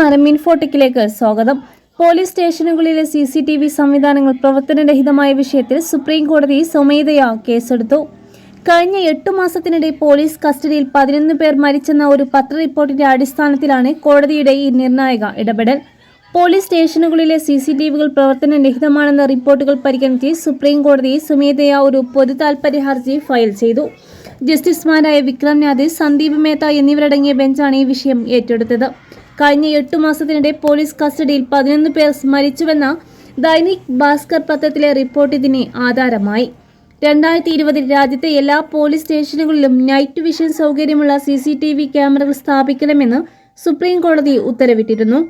നമസ്കാരം ഇൻഫോട്ടിക്കിലേക്ക് സ്വാഗതം. പോലീസ് സ്റ്റേഷനുകളിലെ സി സി ടി വി സംവിധാനങ്ങൾ പ്രവർത്തനരഹിതമായ വിഷയത്തിൽ സുപ്രീം കോടതി സ്വമേധയാ കേസെടുത്തു. കഴിഞ്ഞ എട്ടു മാസത്തിനിടെ പോലീസ് കസ്റ്റഡിയിൽ പതിനൊന്ന് പേർ മരിച്ചെന്ന ഒരു പത്ര റിപ്പോർട്ടിന്റെ അടിസ്ഥാനത്തിലാണ് കോടതിയുടെ ഈ നിർണായക ഇടപെടൽ. പോലീസ് സ്റ്റേഷനുകളിലെ സി സി ടി വികൾ പ്രവർത്തനരഹിതമാണെന്ന റിപ്പോർട്ടുകൾ പരിഗണിച്ച് സുപ്രീം കോടതി സ്വമേധയാ ഒരു പൊതു താൽപര്യ ഹർജി ഫയൽ ചെയ്തു. ജസ്റ്റിസുമാരായ വിക്രം നാഥ് സന്ദീപ് മേത്ത എന്നിവരടങ്ങിയ ബെഞ്ചാണ് ഈ വിഷയം ഏറ്റെടുത്തത്. കഴിഞ്ഞ എട്ടു മാസത്തിനിടെ പോലീസ് കസ്റ്റഡിയിൽ പതിനൊന്ന് പേർ മരിച്ചുവെന്ന ദൈനിക് ഭാസ്കർ പത്രത്തിലെ റിപ്പോർട്ട് ഇതിന് ആധാരമായി. രണ്ടായിരത്തി ഇരുപതിൽ രാജ്യത്തെ എല്ലാ പോലീസ് സ്റ്റേഷനുകളിലും നൈറ്റ് വിഷൻ സൗകര്യമുള്ള സി സി ടി വി ക്യാമറകൾ സ്ഥാപിക്കണമെന്ന് സുപ്രീം കോടതി ഉത്തരവിട്ടിരുന്നു.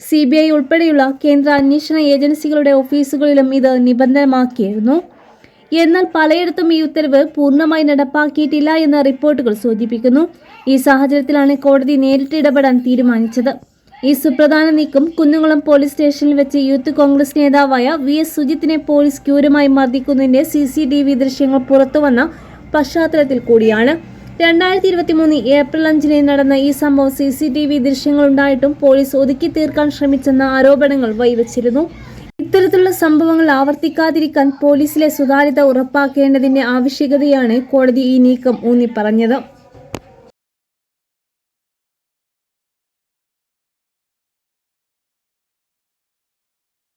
സി ബി ഐ ഉൾപ്പെടെയുള്ള കേന്ദ്ര അന്വേഷണ ഏജൻസികളുടെ ഓഫീസുകളിലും ഇത് നിബന്ധനമാക്കിയിരുന്നു. എന്നാൽ പലയിടത്തും ഈ ഉത്തരവ് പൂർണമായി നടപ്പാക്കിയിട്ടില്ല എന്ന റിപ്പോർട്ടുകൾ സൂചിപ്പിക്കുന്നു. ഈ സാഹചര്യത്തിലാണ് കോടതി നേരിട്ട് ഇടപെടാൻ തീരുമാനിച്ചത്. ഈ സുപ്രധാന നീക്കം കുന്നുകുളം പോലീസ് സ്റ്റേഷനിൽ വെച്ച് യൂത്ത് കോൺഗ്രസ് നേതാവായ വി എസ് സുജിത്തിനെ പോലീസ് ക്രൂരമായി മർദ്ദിക്കുന്നതിന്റെ സി സി ടി വി ദൃശ്യങ്ങൾ പുറത്തുവന്ന പശ്ചാത്തലത്തിൽ കൂടിയാണ്. രണ്ടായിരത്തി ഇരുപത്തി മൂന്ന് ഏപ്രിൽ അഞ്ചിന് നടന്ന ഈ സംഭവം സി സി ടി വി ദൃശ്യങ്ങളുണ്ടായിട്ടും പോലീസ് ഒതുക്കി തീർക്കാൻ ശ്രമിച്ചെന്ന ആരോപണങ്ങൾ വൈവച്ചിരുന്നു ഇത്തരത്തിലുള്ള സംഭവങ്ങൾ ആവർത്തിക്കാതിരിക്കാൻ പോലീസിലെ സുതാര്യത ഉറപ്പാക്കേണ്ടതിന്റെ ആവശ്യകതയാണ് കോടതി ഈ നീക്കം ഊന്നി പറഞ്ഞത്